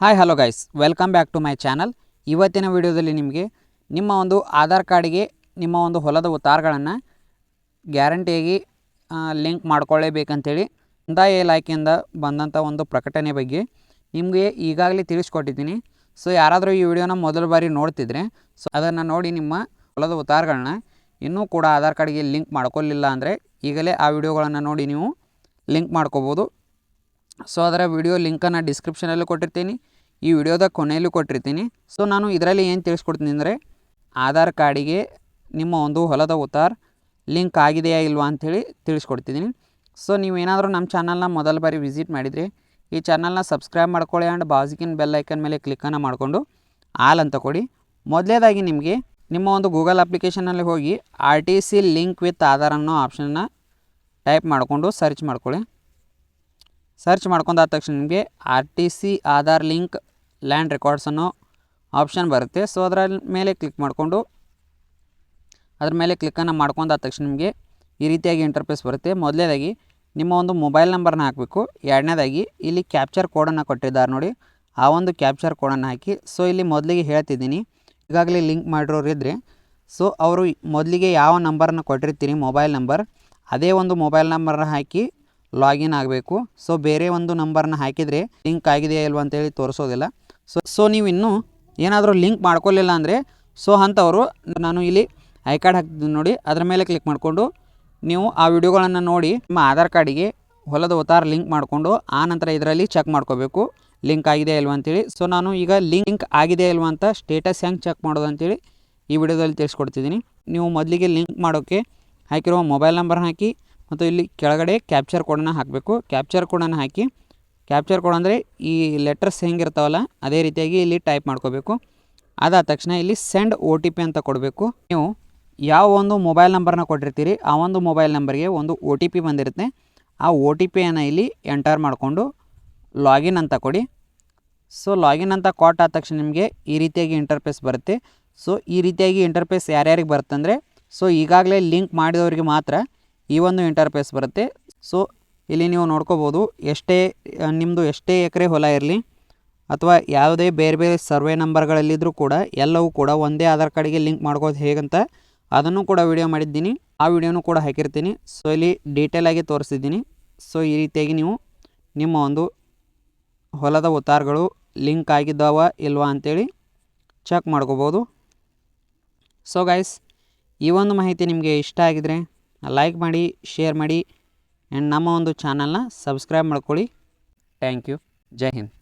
Hi hello guys welcome back to my channel ಇವತ್ತಿನ ವಿಡಿಯೋದಲ್ಲಿ ನಿಮಗೆ ನಿಮ್ಮ ಒಂದು ಆಧಾರ್ ಕಾರ್ಡಿಗೆ ನಿಮ್ಮ ಒಂದು ಹೊಲದ ತಾರ್ಗಳನ್ನು ಗ್ಯಾರಂಟಿಯಾಗಿ ಲಿಂಕ್ ಮಾಡ್ಕೊಳ್ಳೇಬೇಕಂತೇಳಿ ಕಂದಾಯ ಇಲಾಖೆಯಿಂದ ಬಂದಂಥ ಒಂದು ಪ್ರಕಟಣೆ ಬಗ್ಗೆ ನಿಮಗೆ ಈಗಾಗಲೇ ತಿಳಿಸ್ಕೊಟ್ಟಿದ್ದೀನಿ. ಸೊ ಯಾರಾದರೂ ಈ ವಿಡಿಯೋನ ಮೊದಲ ಬಾರಿ ನೋಡ್ತಿದ್ರೆ ಸೊ ಅದನ್ನು ನೋಡಿ ನಿಮ್ಮ ಹೊಲದ ಉತ್ತಾರಗಳನ್ನ ಇನ್ನೂ ಕೂಡ ಆಧಾರ್ ಕಾರ್ಡ್ಗೆ ಲಿಂಕ್ ಮಾಡ್ಕೊಳ್ಳಿಲ್ಲ ಅಂದರೆ ಈಗಲೇ ಆ ವಿಡಿಯೋಗಳನ್ನು ನೋಡಿ ನೀವು ಲಿಂಕ್ ಮಾಡ್ಕೋಬೋದು. ಸೊ ಅದರ ವಿಡಿಯೋ ಲಿಂಕನ್ನು ಡಿಸ್ಕ್ರಿಪ್ಷನಲ್ಲೂ ಕೊಟ್ಟಿರ್ತೀನಿ. ಈ ವಿಡಿಯೋದ ಕೊನೆಯಲ್ಲೂ ಕೊಟ್ಟಿರ್ತೀನಿ. ಸೊ ನಾನು ಇದರಲ್ಲಿ ಏನು ತಿಳಿಸ್ಕೊಡ್ತೀನಿ ಅಂದರೆ, ಆಧಾರ್ ಕಾರ್ಡಿಗೆ ನಿಮ್ಮ ಒಂದು ಹೊಲದ ಉತ್ತಾರ್ ಲಿಂಕ್ ಆಗಿದೆಯಾ ಇಲ್ವಾ ಅಂಥೇಳಿ ತಿಳಿಸ್ಕೊಡ್ತಿದ್ದೀನಿ. ಸೊ ನೀವೇನಾದರೂ ನಮ್ಮ ಚಾನಲ್ನ ಮೊದಲ ಬಾರಿ ವಿಸಿಟ್ ಮಾಡಿದರೆ, ಈ ಚಾನಲ್ನ ಸಬ್ಸ್ಕ್ರೈಬ್ ಮಾಡ್ಕೊಳ್ಳಿ ಆ್ಯಂಡ್ ಬಾಜಿಕಿನ ಬೆಲ್ ಐಕನ್ ಮೇಲೆ ಕ್ಲಿಕ್ಕನ್ನು ಮಾಡಿಕೊಂಡು ಆಲ್ ಅಂತ ಕೊಡಿ. ಮೊದಲೇದಾಗಿ ನಿಮಗೆ ನಿಮ್ಮ ಒಂದು ಗೂಗಲ್ ಅಪ್ಲಿಕೇಶನಲ್ಲಿ ಹೋಗಿ R T C link with Aadhaar ಅನ್ನೋ ಆಪ್ಷನ್ನ ಟೈಪ್ ಮಾಡಿಕೊಂಡು ಸರ್ಚ್ ಮಾಡ್ಕೊಳ್ಳಿ. ಸರ್ಚ್ ಮಾಡ್ಕೊಂಡಾದ ತಕ್ಷಣ ನಿಮಗೆ R T C Aadhaar link, land records ಅನ್ನೋ ಆಪ್ಷನ್ ಬರುತ್ತೆ. ಸೊ ಅದರ ಮೇಲೆ ಕ್ಲಿಕ್ ಮಾಡಿಕೊಂಡು, ಅದ್ರ ಮೇಲೆ ಕ್ಲಿಕ್ಕನ್ನು ಮಾಡ್ಕೊಂಡಾದ ತಕ್ಷಣ ನಿಮಗೆ ಈ ರೀತಿಯಾಗಿ ಇಂಟರ್ಫೇಸ್ ಬರುತ್ತೆ. ಮೊದಲನೇದಾಗಿ ನಿಮ್ಮ ಒಂದು ಮೊಬೈಲ್ ನಂಬರ್ನ ಹಾಕಬೇಕು. ಎರಡನೇದಾಗಿ ಇಲ್ಲಿ ಕ್ಯಾಪ್ಚರ್ ಕೋಡನ್ನು ಕೊಟ್ಟಿದ್ದಾರೆ ನೋಡಿ. ಆ ಒಂದು ಕ್ಯಾಪ್ಚರ್ ಕೋಡನ್ನು ಹಾಕಿ ಸೊ ಇಲ್ಲಿ ಮೊದಲಿಗೆ ಹೇಳ್ತಿದ್ದೀನಿ. ಈಗಾಗಲೇ ಲಿಂಕ್ ಮಾಡಿರೋರು ಇದ್ದರೆ ಸೊ ಅವರು ಮೊದಲಿಗೆ ಯಾವ ನಂಬರನ್ನು ಕೊಟ್ಟಿರ್ತೀನಿ ಮೊಬೈಲ್ ನಂಬರ್ ಅದೇ ಒಂದು ಮೊಬೈಲ್ ನಂಬರ್ನ ಹಾಕಿ ಲಾಗಿನ್ ಆಗಬೇಕು. ಸೊ ಬೇರೆ ಒಂದು ನಂಬರ್ನ ಹಾಕಿದರೆ ಲಿಂಕ್ ಆಗಿದೆಯಾ ಇಲ್ವ ಅಂತೇಳಿ ತೋರಿಸೋದಿಲ್ಲ. ಸೊ ಸೊ ನೀವು ಇನ್ನೂ ಏನಾದರೂ ಲಿಂಕ್ ಮಾಡ್ಕೊಳ್ಳಿಲ್ಲ ಅಂದರೆ ಸೊ ಅಂಥವರು ನಾನು ಇಲ್ಲಿ ಐ ಕಾರ್ಡ್ ಹಾಕ್ತಿದ್ದೀನಿ ನೋಡಿ. ಅದರ ಮೇಲೆ ಕ್ಲಿಕ್ ಮಾಡಿಕೊಂಡು ನೀವು ಆ ವಿಡಿಯೋಗಳನ್ನು ನೋಡಿ, ನಿಮ್ಮ ಆಧಾರ್ ಕಾರ್ಡಿಗೆ ಹೊಲದ ಉತ್ತಾರ ಲಿಂಕ್ ಮಾಡಿಕೊಂಡು, ಆ ನಂತರ ಇದರಲ್ಲಿ ಚೆಕ್ ಮಾಡ್ಕೋಬೇಕು. ಲಿಂಕ್ ಆಗಿದೆ ಇಲ್ವ ಅಂತೇಳಿ. ಸೊ ನಾನು ಈಗ ಲಿಂಕ್ ಆಗಿದೆ ಇಲ್ವ ಅಂತ ಸ್ಟೇಟಸ್ ಹೆಂಗೆ ಚೆಕ್ ಮಾಡೋದು ಅಂತೇಳಿ ಈ ವಿಡಿಯೋದಲ್ಲಿ ತಿಳಿಸ್ಕೊಡ್ತಿದ್ದೀನಿ. ನೀವು ಮೊದಲಿಗೆ ಲಿಂಕ್ ಮಾಡೋಕ್ಕೆ ಹಾಕಿರೋ ಮೊಬೈಲ್ ನಂಬರ್ ಹಾಕಿ ಮತ್ತು ಇಲ್ಲಿ ಕೆಳಗಡೆ ಕ್ಯಾಪ್ಚರ್ ಕೋಡನ್ನು ಹಾಕಬೇಕು. ಕ್ಯಾಪ್ಚರ್ ಕೋಡನ್ನು ಹಾಕಿ ಕ್ಯಾಪ್ಚರ್ ಕೋಡ್ ಅಂದರೆ ಈ ಲೆಟರ್ಸ್ ಹೆಂಗಿರ್ತಾವಲ್ಲ, ಅದೇ ರೀತಿಯಾಗಿ ಇಲ್ಲಿ ಟೈಪ್ ಮಾಡ್ಕೋಬೇಕು. ಅದಾದ ತಕ್ಷಣ ಇಲ್ಲಿ ಸೆಂಡ್ ಓ ಅಂತ ಕೊಡಬೇಕು. ನೀವು ಯಾವ ಒಂದು ಮೊಬೈಲ್ ನಂಬರ್ನ ಕೊಟ್ಟಿರ್ತೀರಿ, ಆ ಒಂದು ಮೊಬೈಲ್ ನಂಬರ್ಗೆ ಒಂದು ಒ ಟಿ ಪಿ ಬಂದಿರುತ್ತೆ. ಆ ಒ ಟಿ ಪಿಯನ್ನು ಇಲ್ಲಿ ಎಂಟರ್ ಮಾಡಿಕೊಂಡು ಲಾಗಿನ್ ಅಂತ ಕೊಡಿ. ಸೊ ಲಾಗಿನ್ ಅಂತ ಕಾಟ್ ಆದ ತಕ್ಷಣ ನಿಮಗೆ ಈ ರೀತಿಯಾಗಿ ಇಂಟರ್ಫೇಸ್ ಬರುತ್ತೆ. ಸೊ ಈ ರೀತಿಯಾಗಿ ಇಂಟರ್ಫೇಸ್ ಯಾರ್ಯಾರಿಗೆ ಬರುತ್ತೆ ಅಂದರೆ ಸೊ ಈಗಾಗಲೇ ಲಿಂಕ್ ಮಾಡಿದವರಿಗೆ ಮಾತ್ರ ಈ ಒಂದು ಇಂಟರ್ಫೇಸ್ ಬರುತ್ತೆ. ಸೊ ಇಲ್ಲಿ ನೀವು ನೋಡ್ಕೋಬೋದು, ಎಷ್ಟೇ ನಿಮ್ಮದು ಎಷ್ಟೇ ಎಕರೆ ಹೊಲ ಇರಲಿ, ಅಥವಾ ಯಾವುದೇ ಬೇರೆ ಬೇರೆ ಸರ್ವೆ ನಂಬರ್ಗಳಲ್ಲಿದ್ದರೂ ಕೂಡ ಎಲ್ಲವೂ ಕೂಡ ಒಂದೇ ಆಧಾರ್ ಕಾರ್ಡಿಗೆ ಲಿಂಕ್ ಮಾಡ್ಕೋದು ಹೇಗಂತ ಅದನ್ನು ಕೂಡ ವಿಡಿಯೋ ಮಾಡಿದ್ದೀನಿ. ಆ ವಿಡಿಯೋನೂ ಕೂಡ ಹಾಕಿರ್ತೀನಿ. ಸೊ ಇಲ್ಲಿ ಡೀಟೇಲಾಗಿ ತೋರಿಸಿದ್ದೀನಿ. ಸೊ ಈ ರೀತಿಯಾಗಿ ನೀವು ನಿಮ್ಮ ಒಂದು ಹೊಲದ ಉತ್ತಾರಗಳು ಲಿಂಕ್ ಆಗಿದ್ದಾವ ಇಲ್ವಾ ಅಂಥೇಳಿ ಚೆಕ್ ಮಾಡ್ಕೋಬೋದು. ಸೊ ಗೈಸ್ ಈ ಒಂದು ಮಾಹಿತಿ ನಿಮಗೆ ಇಷ್ಟ ಆಗಿದರೆ ಲೈಕ್ ಮಾಡಿ ಶೇರ್ ಮಾಡಿ ಆ್ಯಂಡ್ ನಮ್ಮ ಒಂದು ಚಾನಲ್ನ ಸಬ್ಸ್ಕ್ರೈಬ್ ಮಾಡ್ಕೊಳ್ಳಿ. Thank you Jai Hind